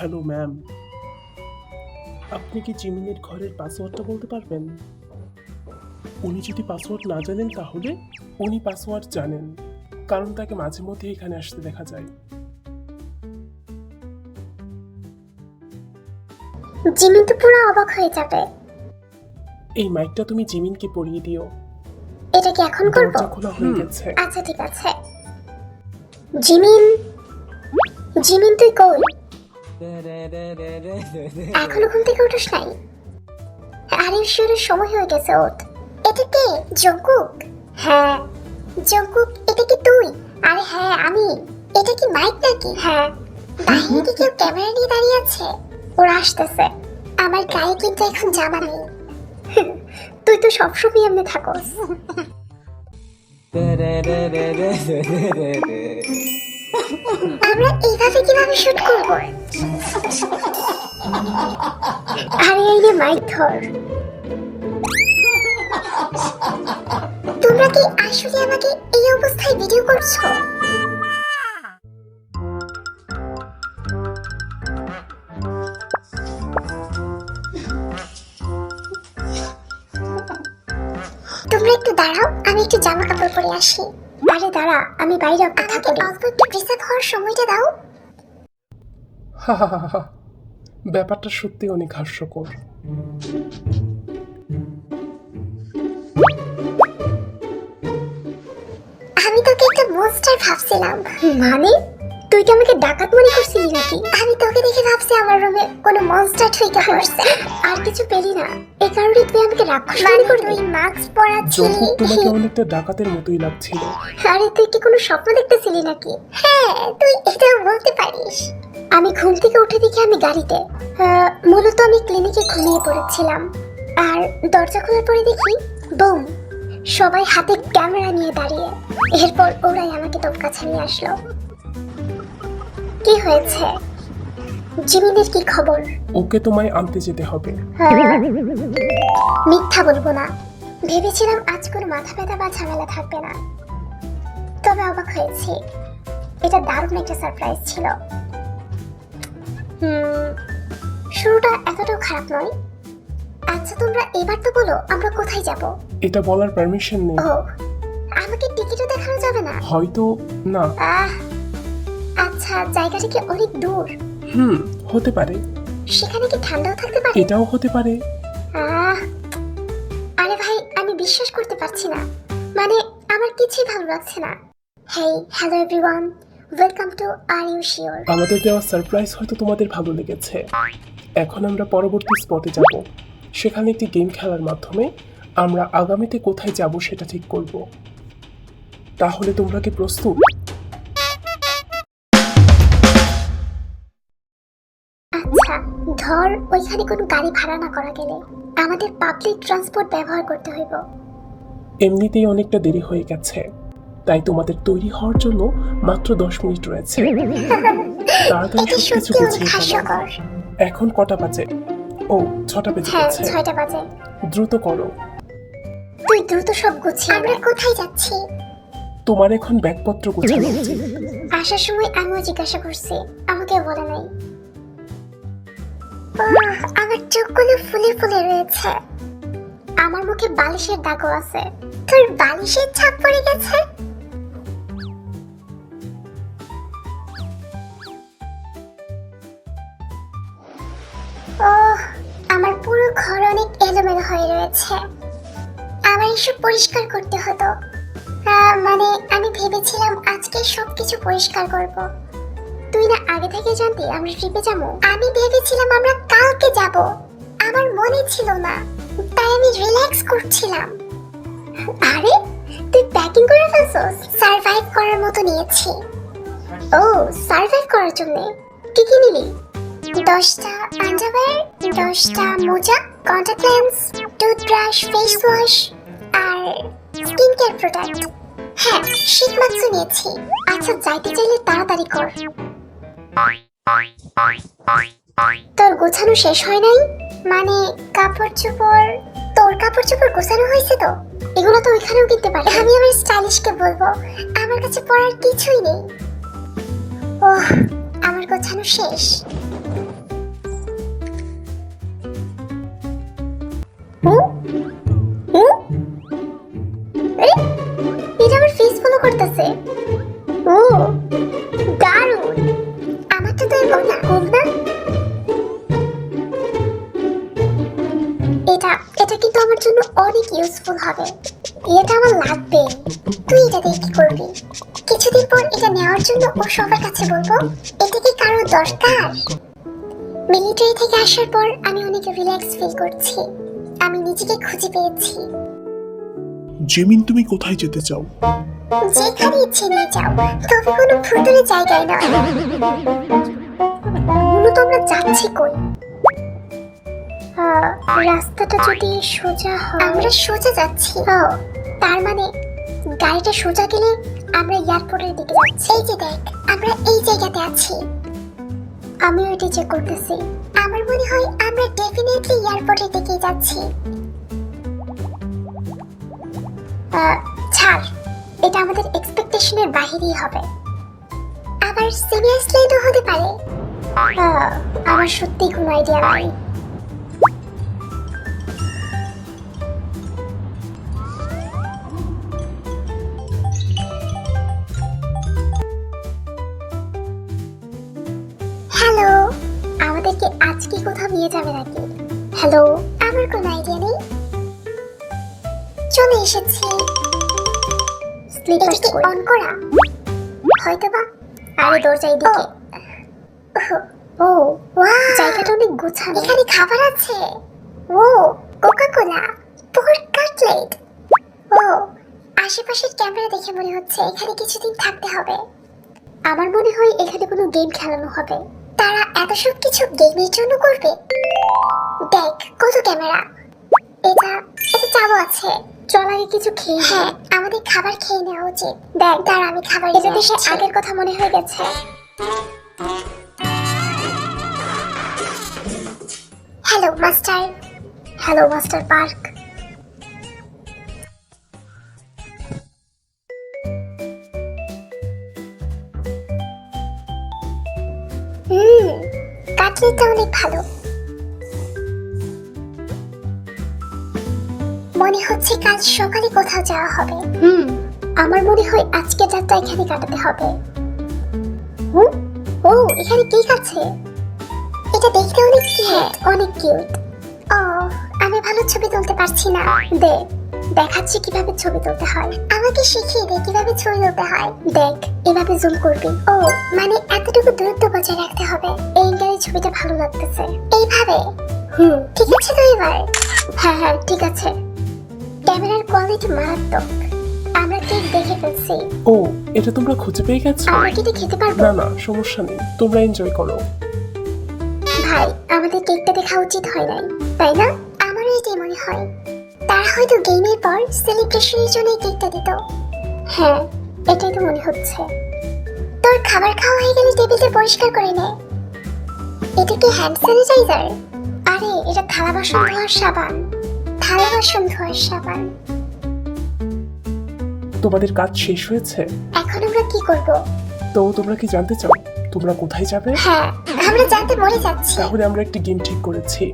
Hello ma'am. আপনি কি জিমিনের ঘরের পাসওয়ার্ডটা বলতে পারবেন? উনি যদি পাসওয়ার্ড না জানেন তাহলে উনি পাসওয়ার্ড জানেন কারণ তাকে মাঝে মধ্যে এখানে আসতে দেখা যায়। জিমি তো পুরো অবাক হয়ে যাবে। এই মাইকটা তুমি জিমিনকে পরিয়ে দিও। এটা কি এখন করব? দরজা খোলা হয়ে গেছে। আচ্ছা ঠিক আছে। জিমিন? জিমিন তুই কই? এখনও ঘুম থেকে উঠিস নাই? আরে শিওরের সময় হয়ে গেছে ওঠ। এটা কে? জঙ্কুক? হ্যাঁ। জঙ্কুক এটা কি তুই? আরে হ্যাঁ আমি। এটা কি মাইক নাকি? হ্যাঁ। বাহিরে কি কেউ ক্যামেরা নিয়ে দাঁড়িয়ে আছে? ওরা আসতেছে। আমার গায়ে কিন্তু এখন জামা নেই। তুই তো সবসময় এমনি থাকস। আমরা এইভাবে কীভাবে শুট করব? আরে, এই রে মাইক ধর। তোমরা কি আসলে আমাকে এই অবস্থায় ভিডিও করছ? তোমরা একটু দাঁড়াও, আমি একটু জামা কাপড় পরে আসি। আরে দাঁড়া আমি বাইরে অল্প একটু হওয়ার সময়টা দাও। হা হা হা হা ব্যাপারটা সত্যি অনেক হাস্যকর। আমি তোকে একটা মনস্টার ভাবছিলাম। মানে? তুই কি আমাকে ডাকাত মনে করছিলি নাকি? আমি তোকে দেখে ভাবছি আমার রুমে কোনো মনস্টার ঠুইকা পড়ছে। আর কিছু পেলি না। এই কারণে তুই আমাকে রাক্ষস মনে করলি? তুই মাস্ক পরা ছিলি তোমাকে অনেকটা ডাকাতের মতোই লাগছিল। আরে তুই কি কোনো স্বপ্ন দেখতেছিলি নাকি? হ্যাঁ তুই এটাও বলতে পারিস। আমি ঘুম থেকে উঠে দেখি আমি গাড়িতে। মূলত আমি ক্লিনিকে ঘুমিয়ে পড়েছিলাম। আর দরজা খোলার পরে দেখি বুম! সবাই হাতে ক্যামেরা নিয়ে দাঁড়িয়ে। এরপর ওরাই আমাকে তোর কাছে নিয়ে আসলো। কি হয়েছে? জিমিনের কি খবর? ওকে তোমায় আনতে যেতে হবে। হ্যাঁ। মিথ্যা বলব না। ভেবেছিলাম আজ কোনো মাথা ব্যথা বা ঝামেলা থাকবে না। তবে অবাক হয়েছি। এটা দারুণ একটা সারপ্রাইজ ছিল। হুম, শুরুটা এতটাও খারাপ নয়। আচ্ছা তোমরা এবার তো বলো আমরা কোথায় যাব? এটা বলার পারমিশন নেই। ও আমাকে টিকিটও দেখানো যাবে না? হয়তো না। আহ আচ্ছা জায়গাটা কি অনেক দূর? হুম হতে পারে। সেখানে কি ঠান্ডাও থাকতে পারে? এটাও হতে পারে। আহ, আরে ভাই আমি বিশ্বাস করতে পারছি না। মানে আমার কিছুই ভালো লাগছে না। Hey hello everyone welcome to are you sure আমাদের দেওয়া সারপ্রাইজ হয়তো তোমাদের ভালো লেগেছে। এখন আমরা পরবর্তী স্পটে যাব। সেখানে একটি গেম খেলার মাধ্যমে আমরা আগামীতে কোথায় যাব সেটা ঠিক করব। তাহলে তোমরা কি প্রস্তুত? ধর ওইখানে কোনো গাড়ি ভাড়া না করা গেলে আমাদের পাবলিক ট্রান্সপোর্ট ব্যবহার করতে হইব। এমনিতেই অনেকটা দেরি হয়ে গেছে। তাই তোমাদের তৈরি হওয়ার জন্য মাত্র দশ মিনিট রয়েছে। তাড়াতাড়ি সত্যি অনেক গুছিয়ে ফেলো। এখন কটা বাজে? ও ছটা বেজে হ্যাঁ গেছে। ছয়টা বাজে। দ্রুত করো। তুই দ্রুত সব গুছিয়ে আমরা কোথায় যাচ্ছি? তোমার এখন ব্যাগপত্র গোছানো উচিত আসার সময় আমিও জিজ্ঞাসা করছি আমাকে বলে নাই। আমার চোখগুলো ফুলে ফুলে রয়েছে। আমার মুখে বালিশের দাগও আছে। তোর বালিশের ছাপ পড়ে গেছে? আমার পুরো ঘর অনেক এলোমেলো হয়ে রয়েছে। আমার এসব পরিষ্কার করতে হতো। মানে আমি ভেবেছিলাম আজকে সবকিছু পরিষ্কার করব। তুই না আগে থেকে জানতি আমরা ট্রিপে যাব। আমি ভেবেছিলাম আমরা কালকে যাব। আমার মনে ছিল না। তাই আমি রিল্যাক্স করছিলাম। আরে, তুই প্যাকিং করে ফেলছস? সার্ভাইভ করার মতো নিয়েছি। ও সার্ভাইভ করার জন্য। কি কি নিলি? দশটা আন্ডারওয়্যার, দশটা মোজা contact lens toothbrush face wash আর স্কিন কেয়ার প্রোডাক্ট হ্যাঁ শীত মাস্ক নিয়েছি। আচ্ছা যাইতে চাইলে তাড়াতাড়ি কর। তোর গোছানো শেষ হয় নাই? মানে কাপড় চোপড় তোর কাপড় চোপড় গোছানো হয়েছে তো? এগুলো তো ওইখানেও কিনতে পারি। আমি আমার স্টাইলিশকে বলব, আমার কাছে পরার কিছুই নেই। ওহ, আমার গোছানো শেষ। এটা এটা কিন্তু আমার জন্য অনেক ইউজফুল হবে। এটা আমার লাগবে। তুই এটা দিয়ে কি করবি। কিছুদিন পর এটা নেওয়ার জন্য ও সবার কাছে বলব এটা কি কারও দরকার? মিলিটারি থেকে আসার পর আমি অনেক রিল্যাক্স ফিল করছি। আমি নিজেকে খুঁজে পেয়েছি। জেমিন তুমি কোথায় যেতে চাও? যেখানে ইচ্ছে নিয়ে যাও তবে কোনো ভুতুরে জায়গায় নয়। মূলত আমরা যাচ্ছি কই? রাস্তাটা যদি সোজা হয়। আমরা সোজা যাচ্ছি। ও তার মানে গাড়িটা সোজা গেলে আমরা এয়ারপোর্টের দিকে যাচ্ছি। এই যে দেখ আমরা এই জায়গাতে আছি। আমিও এটা চেক করতেছি। আমার মনে হয় আমরা ডেফিনেটলি এয়ারপোর্টের দিকে যাচ্ছি। ছাড় এটা আমাদের এক্সপেকটেশনের বাহিরেই হবে। আবার সিনিয়র তো হতে পারে। আমার সত্যি কোনো আইডিয়া নাই। হ্যালো আমাদেরকে আজকে কোথাও নিয়ে যাবে নাকি? হ্যালো আমার কোনো আইডিয়া নেই। চলে এসেছি। স্লিপার অন করা। হয়তো বা আরে দরজাই দিকে ও ওয়া জায়গাটা অনেক গোছানো। এখানে খাবার আছে। ও কোকা কোলা পোর কাটলেট ও আশেপাশের ক্যামেরা দেখে মনে হচ্ছে এখানে কিছুদিন থাকতে হবে। আমার মনে হয় এখানে কোনো গেম খেলানো হবে। তারা এত সব কিছু গেমের জন্য করবে? দেখ কত ক্যামেরা এটা এটা চাবো আছে। চল আগে কিছু খেয়ে হ্যাঁ আমাদের খাবার খেয়ে নেওয়া উচিত। দেখ দাঁড়া আমি খাবার এটা দেখে আগের কথা মনে হয়ে গেছে। Hello master hello master park কাটলেটটা অনেক ভালো। মনে হচ্ছে কাল সকালে কোথাও যাওয়া হবে। হুম। আমার মনে হয় আজকে রাতটা এখানে কাটাতে হবে। হুম ও এখানে কেক আছে এটা দেখতে অনেক কিউট অনেক কিউট ও আমি ভালো ছবি তুলতে পারছি না। দে। দেখাচ্ছি কীভাবে ছবি তুলতে হয়। আমাকে শিখিয়ে দে কীভাবে ছবি তুলতে হয়। দেখ এভাবে জুম করবি। ও মানে এতটুকু দূরত্ব বজায় রাখতে হবে। এই অ্যাঙ্গেলে ছবিটা ভালো লাগতেছে। এইভাবে? হুম ঠিক আছে তো এবার? হ্যাঁ হ্যাঁ ঠিক আছে। ক্যামেরার কোয়ালিটি মারাত্মক। আমরা কেক দেখে ফেলছি। ও এটা তোমরা খুঁজে পেয়ে গেছো? আমরা কি এটা খেতে পারব? না না সমস্যা নেই। তোমরা এনজয় করো। ভাই আমাদের কেকটা দেখা উচিত হয় নাই। তাই না? আমারও এটাই মনে হয়। তারা হয়তো গেমের পর সেলিব্রেশনের জন্য কেকটা দিত। হ্যাঁ। এটাই তো মনে হচ্ছে। তোর খাবার খাওয়া হয়ে গেলে টেবিলটা পরিষ্কার করে নে। এটা কি হ্যান্ড স্যানিটাইজার আরে এটা থালা বাসন ধোয়ার সাবান। থালা বাসন ধোয়ার সাবান। তোমাদের কাজ শেষ হয়েছে? এখন আমরা কি করব? তো তোমরা কি জানতে চাও? তোমরা কোথায় যাবে? হ্যাঁ। আমরা জানতে মরে যাচ্ছি। তাহলে আমরা একটি গেম ঠিক করেছি।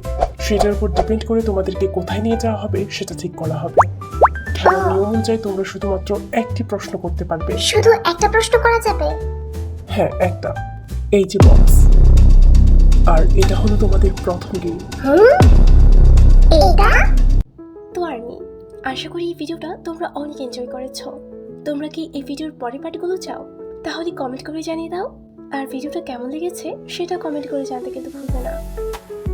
সেটার উপর ডিপেন্ড করে তোমাদেরকে কোথায় নিয়ে যাওয়া হবে সেটা ঠিক করা হবে। খেলার নিয়ম অনুযায়ী তোমরা শুধুমাত্র একটি প্রশ্ন করতে পারবে। শুধু একটা প্রশ্ন করা যাবে? হ্যাঁ একটা। এই যে বক্স আর এটা হলো তোমাদের প্রথম গেম এটা তো আর নেই আশা করি এই ভিডিওটা তোমরা অনেক এনজয় করেছ। তোমরা কি এই ভিডিওর পরের পার্টগুলো চাও? তাহলে কমেন্ট করে জানিয়ে দাও। আর ভিডিওটা কেমন লেগেছে সেটা কমেন্ট করে জানতে কিন্তু ভুলবে না।